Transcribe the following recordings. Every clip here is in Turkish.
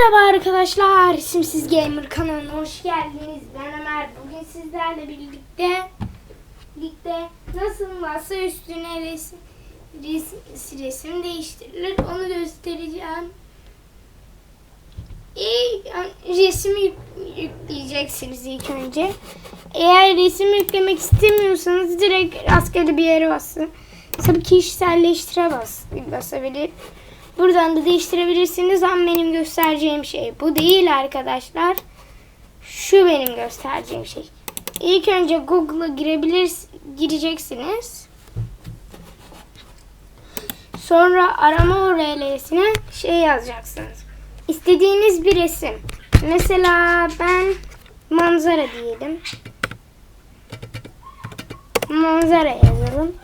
Merhaba arkadaşlar, Simsiz Gamer kanalına hoş geldiniz. Ben Ömer. Bugün sizlerle birlikte birlikte nasıl masa üstüne resim, resim, resim değiştirilir onu göstereceğim. İlk resmi yük- yükleyeceksiniz ilk önce. Eğer resim yüklemek istemiyorsanız direkt rastgele bir yere basın. Tabii kişiselleştire bas, basabilir. Buradan da değiştirebilirsiniz ama benim göstereceğim şey bu değil arkadaşlar. Şu benim göstereceğim şey. İlk önce Google'a girebilir gireceksiniz. Sonra arama URL'sine şey yazacaksınız. İstediğiniz bir resim. Mesela ben manzara diyelim. Manzara yazalım.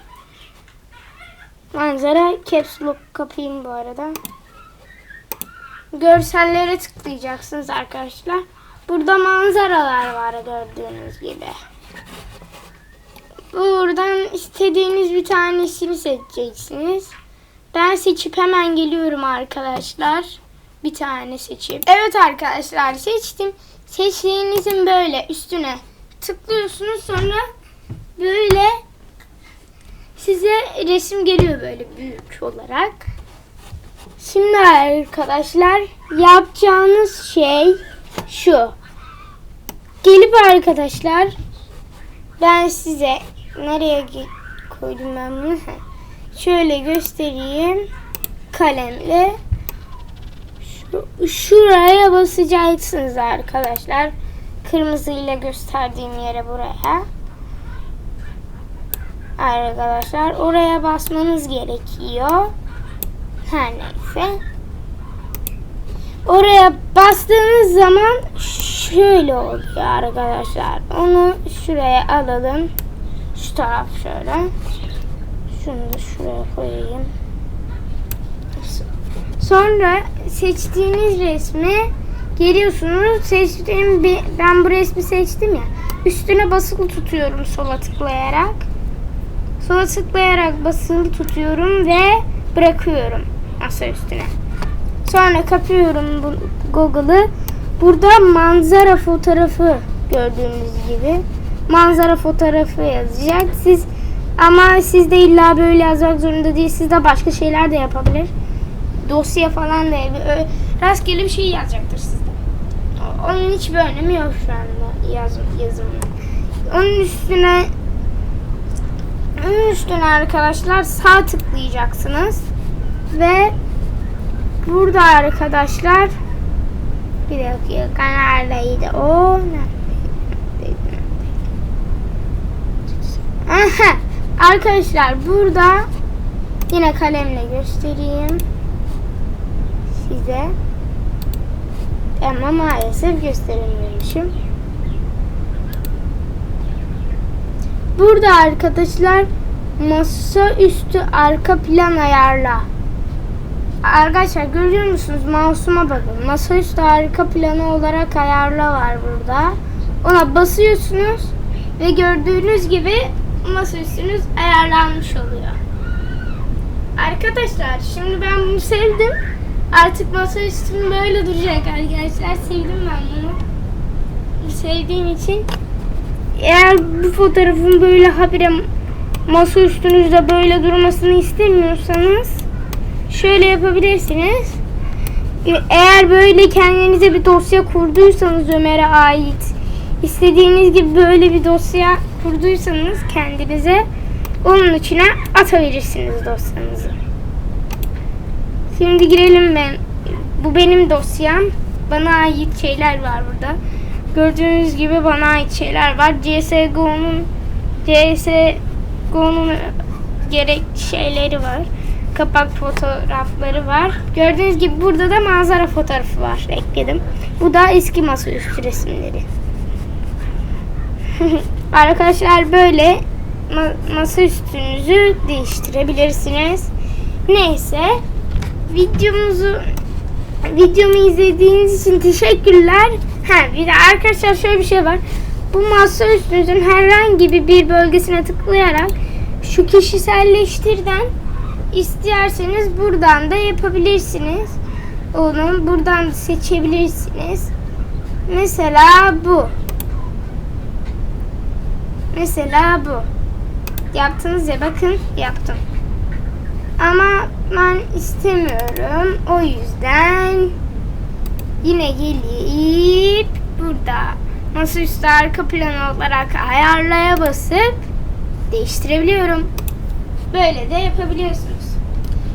Manzara caps lock kapayım bu arada. Görsellere tıklayacaksınız arkadaşlar. Burada manzaralar var gördüğünüz gibi. Buradan istediğiniz bir tanesini seçeceksiniz. Ben seçip hemen geliyorum arkadaşlar. Bir tane seçip. Evet arkadaşlar seçtim. Seçtiğinizin böyle üstüne tıklıyorsunuz sonra böyle size resim geliyor böyle büyük olarak. Şimdi arkadaşlar yapacağınız şey şu. Gelip arkadaşlar ben size nereye koydum ben bunu? Şöyle göstereyim kalemle. Şu, şuraya basacaksınız arkadaşlar. Kırmızıyla gösterdiğim yere buraya arkadaşlar. Oraya basmanız gerekiyor. Her neyse. Oraya bastığınız zaman şöyle oluyor arkadaşlar. Onu şuraya alalım. Şu taraf şöyle. Şunu da şuraya koyayım. Sonra seçtiğiniz resmi geliyorsunuz. Seçtiğim bir, ben bu resmi seçtim ya. Üstüne basılı tutuyorum sola tıklayarak. Sola tıklayarak basılı tutuyorum ve bırakıyorum masa üstüne. Sonra kapıyorum bu Google'ı. Burada manzara fotoğrafı gördüğünüz gibi. Manzara fotoğrafı yazacak. Siz ama siz de illa böyle yazmak zorunda değil. Siz de başka şeyler de yapabilir. Dosya falan da rastgele bir şey yazacaktır sizde. Onun hiçbir önemi yok şu anda yazım, yazımın. Onun üstüne üstüne arkadaşlar sağ tıklayacaksınız. Ve burada arkadaşlar bir dakika neredeydi o? Neredeydi? Arkadaşlar burada yine kalemle göstereyim size. Ama maalesef gösterememişim. Burada arkadaşlar masa üstü arka plan ayarla. Arkadaşlar görüyor musunuz? Mouse'uma bakın. Masa üstü arka planı olarak ayarla var burada. Ona basıyorsunuz ve gördüğünüz gibi masa üstünüz ayarlanmış oluyor. Arkadaşlar şimdi ben bunu sevdim. Artık masa üstüm böyle duracak arkadaşlar. Sevdim ben bunu. Sevdiğim için eğer bu fotoğrafın böyle habire masa üstünüzde böyle durmasını istemiyorsanız şöyle yapabilirsiniz. Eğer böyle kendinize bir dosya kurduysanız Ömer'e ait istediğiniz gibi böyle bir dosya kurduysanız kendinize onun içine atabilirsiniz dosyanızı. Şimdi girelim ben. Bu benim dosyam. Bana ait şeyler var burada. Gördüğünüz gibi bana ait şeyler var. CSGO'nun CSGO'nun gerek şeyleri var. Kapak fotoğrafları var. Gördüğünüz gibi burada da manzara fotoğrafı var. Ekledim. Bu da eski masaüstü resimleri. Arkadaşlar böyle ma- masa üstünüzü değiştirebilirsiniz. Neyse videomuzu videomu izlediğiniz için teşekkürler. Ha bir de arkadaşlar şöyle bir şey var. Bu masa üstünüzün herhangi bir bölgesine tıklayarak şu kişiselleştirden isterseniz buradan da yapabilirsiniz. Onu buradan seçebilirsiniz. Mesela bu. Mesela bu. Yaptınız ya bakın yaptım. Ama ben istemiyorum. O yüzden yine gelip burada masaüstü arka plan olarak ayarlaya basıp değiştirebiliyorum. Böyle de yapabiliyorsunuz.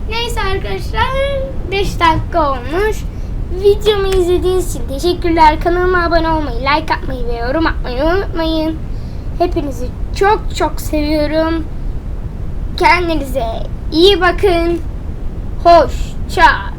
Neyse arkadaşlar 5 dakika olmuş. Videomu izlediğiniz için teşekkürler. Kanalıma abone olmayı, like atmayı ve yorum atmayı unutmayın. Hepinizi çok çok seviyorum. Kendinize iyi bakın. Hoşça